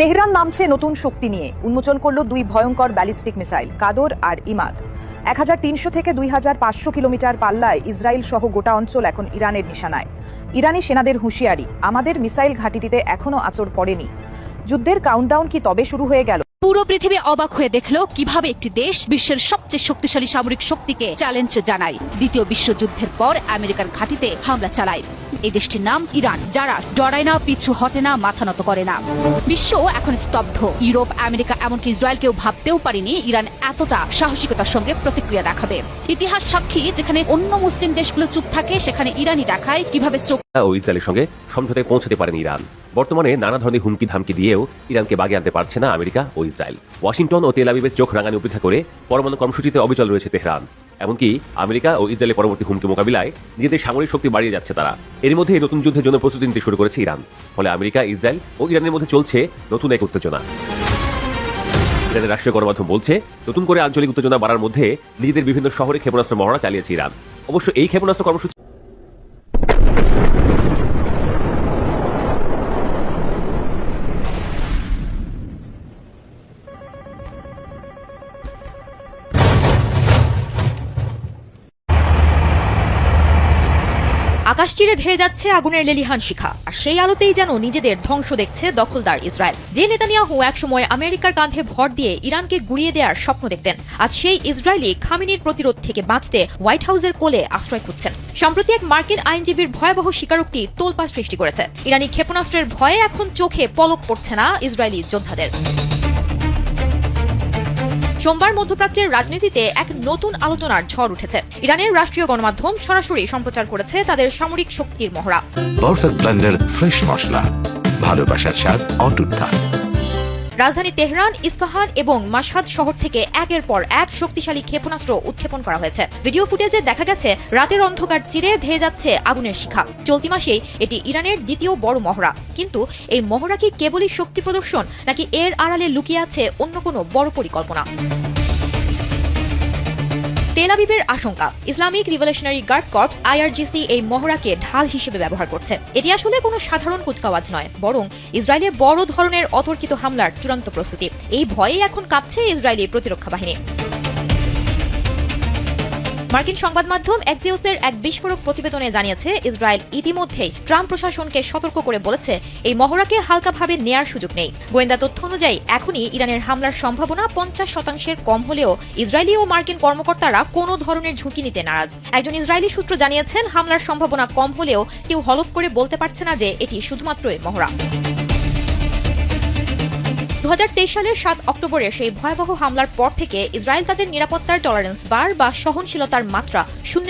Tehran নামছে নতুন শক্তি নিয়ে। উন্মোচন করল দুই ভয়ঙ্কর ব্যালিস্টিক মিসাইল, কাদর আর ইমাদ। এক হাজার তিনশো থেকে দুই হাজার পাঁচশো কিলোমিটার পাল্লায় ইসরায়েল সহ গোটা অঞ্চল এখন ইরানের নিশানায়। ইরানি সেনাদের হুঁশিয়ারি, আমাদের মিসাইল ঘাঁটিতে এখনও আচর পড়েনি। যুদ্ধের কাউন্টডাউন কি তবে শুরু হয়ে গেল? পুরো পৃথিবী অবাক হয়ে দেখল কীভাবে একটি দেশ বিশ্বের সবচেয়ে শক্তিশালী সামরিক শক্তিকে চ্যালেঞ্জ জানায়। দ্বিতীয় বিশ্বযুদ্ধের পর আমেরিকার ঘাঁটিতে হামলা চালায়। এই দেশটির নাম ইরান, যারা ডরায় না, পিছু হটে না, মাথা নত করে না। বিশ্ব এখন স্তব্ধ। ইউরোপ, আমেরিকা এমনকি ইসরায়েলকেও ভাবতেও পারেনি ইরান এতটা সাহসিকতার সঙ্গে প্রতিক্রিয়া দেখাবে। ইতিহাস সাক্ষী, যেখানে অন্য মুসলিম দেশগুলো চুপ থাকে, সেখানে ইরানই দেখায় কীভাবে চোখ ও ইসরায়েলের সঙ্গে সমঝোতায় পৌঁছাতে পারেনি ইরান। বর্তমানে নানা ধরনের হুমকি ধামকি দিয়েও ইরানকে বাগে আনতে পারছে না আমেরিকা ও ইসরায়েল। ওয়াশিংটন ও তেল আবিবের চোখ রাঙানি উপেক্ষা করে পরমাণু কর্মসূচিতে অবিচল রয়েছে তেহরান। এমনকি আমেরিকা ও ইসরায়েলের পরবর্তী হুমকি মোকাবিলায় নিজেদের সামরিক শক্তি বাড়িয়ে যাচ্ছে তারা। এর মধ্যে নতুন যুদ্ধের জন্য প্রস্তুতি নিতে শুরু করেছে ইরান। ফলে আমেরিকা, ইসরায়েল ও ইরানের মধ্যে চলছে নতুন এক উত্তেজনা। ইরানের রাষ্ট্রীয় গণমাধ্যম বলছে, নতুন করে আঞ্চলিক উত্তেজনা বাড়ার মধ্যে নিজেদের বিভিন্ন শহরে ক্ষেপণাস্ত্র মহড়া চালিয়েছে ইরান। অবশ্য এই ক্ষেপণাস্ত্র কর্মসূচি আকাশ চিরে ধেয়ে যাচ্ছে আগুনের লেলিহান শিখা। আর সেই আলোতেই যেন নিজেদের ধ্বংস দেখছে দখলদার ইসরায়েল। যে নেতানিয়াহু একসময় আমেরিকার কাঁধে ভর দিয়ে ইরানকে গুড়িয়ে দেওয়ার স্বপ্ন দেখতেন, আজ সেই ইসরায়েলি খামিনির প্রতিরোধ থেকে বাঁচতে হোয়াইট হাউসের কোলে আশ্রয় খুঁজছেন। সম্প্রতি এক মার্কিন আইনজীবীর ভয়াবহ স্বীকারোক্তি তোলপাড় সৃষ্টি করেছে। ইরানি ক্ষেপণাস্ত্রের ভয়ে এখন চোখে পলক পড়ছে না ইসরায়েলি যোদ্ধাদের। সোমবার মধ্যপ্রাচ্যের রাজনীতিতে এক নতুন আলোচনার ঝড় উঠেছে। ইরানের রাষ্ট্রীয় গণমাধ্যম সরাসরি সম্প্রচার করেছে তাদের সামরিক শক্তির মহড়া। ভালোবাসার স্বাদ, অটুট থাক রাজধানী তেহরান, ইস্পাহান এবং মাসাদ শহর থেকে একের পর এক শক্তিশালী ক্ষেপণাস্ত্র উৎক্ষেপণ করা হয়েছে। ভিডিও ফুটেজে দেখা গেছে, রাতের অন্ধকার চিরে ধেয়ে যাচ্ছে আগুনের শিখা। চলতি মাসেই এটি ইরানের দ্বিতীয় বড় মহড়া। কিন্তু এই মহড়া কি কেবলই শক্তি প্রদর্শন, নাকি এর আড়ালে লুকিয়ে আছে অন্য কোনো বড় পরিকল্পনা? তেল আবিবের আশঙ্কা। Islamic Revolutionary Guard Corps IRGC এই মহড়াকে ঢাল হিসেবে ব্যবহার করছে। এটি আসলে কোনো সাধারণ কুচকাওয়াজ নয়, বরং ইসরায়েলে বড় ধরনের অতর্কিত হামলার চূড়ান্ত প্রস্তুতি। এই ভয়ে এখন কাঁপছে ইসরায়েলি প্রতিরক্ষা বাহিনী। মার্কিন সংবাদ মাধ্যম এক্সিওসের এক বিস্ফোরক প্রতিবেদনে জানিয়েছে, ইসরায়েল ইতিমধ্যেই ট্রাম্প প্রশাসনকে সতর্ক করে বলেছে, এই মহড়াকে হালকাভাবে নেয়ার সুযোগ নেই। গোয়েন্দা তথ্য অনুযায়ী, এখনই ইরানের হামলার সম্ভাবনা পঞ্চাশ শতাংশের কম হলেও ইসরায়েলি ও মার্কিন কর্মকর্তারা কোনো ধরনের ঝুঁকি নিতে নারাজ। একজন ইসরায়েলি সূত্র জানিয়েছেন, হামলার সম্ভাবনা কম হলেও কেউ হলফ করে বলতে পারছে না যে, এটি শুধুমাত্রই মহড়া। দু হাজার তেইশ সালের সাত অক্টোবরে সেই ভয়াবহ হামলার পর থেকে ইসরায়েল তাদের নিরাপত্তার টলারেন্স বার বা সহনশীলতার মাত্রা শূন্য